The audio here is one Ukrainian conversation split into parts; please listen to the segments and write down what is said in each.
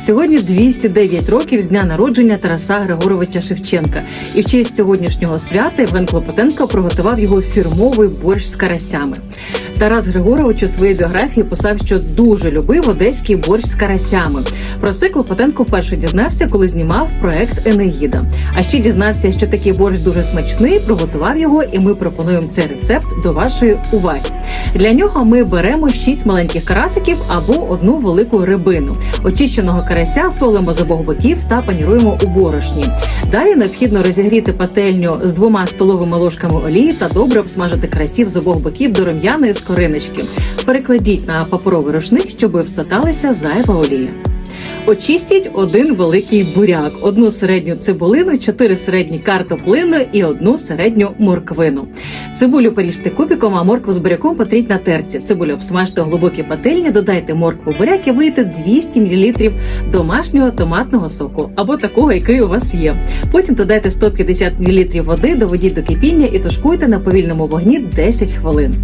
Сьогодні 209 років з дня народження Тараса Григоровича Шевченка. І в честь сьогоднішнього свята Євген Клопотенко приготував його фірмовий борщ з карасями. Тарас Григорович у своїй біографії писав, що дуже любив одеський борщ з карасями. Про це Клопотенко вперше дізнався, коли знімав проект Енеїда. А ще дізнався, що такий борщ дуже смачний, приготував його, і ми пропонуємо цей рецепт до вашої уваги. Для нього ми беремо 6 маленьких карасиків або одну велику рибину. Очищеного карася солимо з обох боків та паніруємо у борошні. Далі необхідно розігріти пательню з двома столовими ложками олії та добре обсмажити карасів з обох боків до рум'яної скориночки. Перекладіть на паперовий рушник, щоб всоталася зайва олія. Очистіть один великий буряк, одну середню цибулину, чотири середні картоплини і одну середню морквину. Цибулю поріжте кубиком, а моркву з буряком потріть на терці. Цибулю обсмажте у глибокій пательні, додайте моркву буряк і вийте 200 мл домашнього томатного соку або такого, який у вас є. Потім додайте 150 мл води, доведіть до кипіння і тушкуйте на повільному вогні 10 хвилин.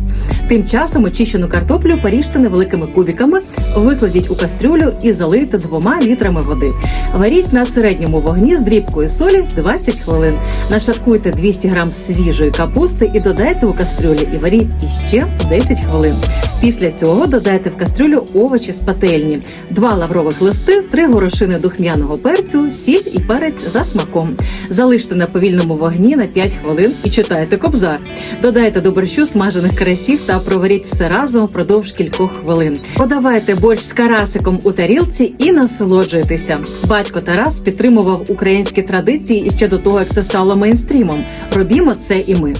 Тим часом очищену картоплю поріжте невеликими кубиками, викладіть у кастрюлю і залийте двома літрами води. Варіть на середньому вогні з дрібкою солі 20 хвилин. Нашаткуйте 200 грам свіжої капусти і додайте у кастрюлю і варіть іще 10 хвилин. Після цього додайте в кастрюлю овочі з пательні, два лаврових листи, три горошини духмяного перцю, сіль і перець за смаком. Залиште на повільному вогні на 5 хвилин і читайте кобзар. Додайте до борщу смажених карасів та проваріть все разом впродовж кількох хвилин. Подавайте борщ з карасиком у тарілці і насолоджуйтеся. Батько Тарас підтримував українські традиції іще до того, як це стало мейнстрімом. Робімо це і ми.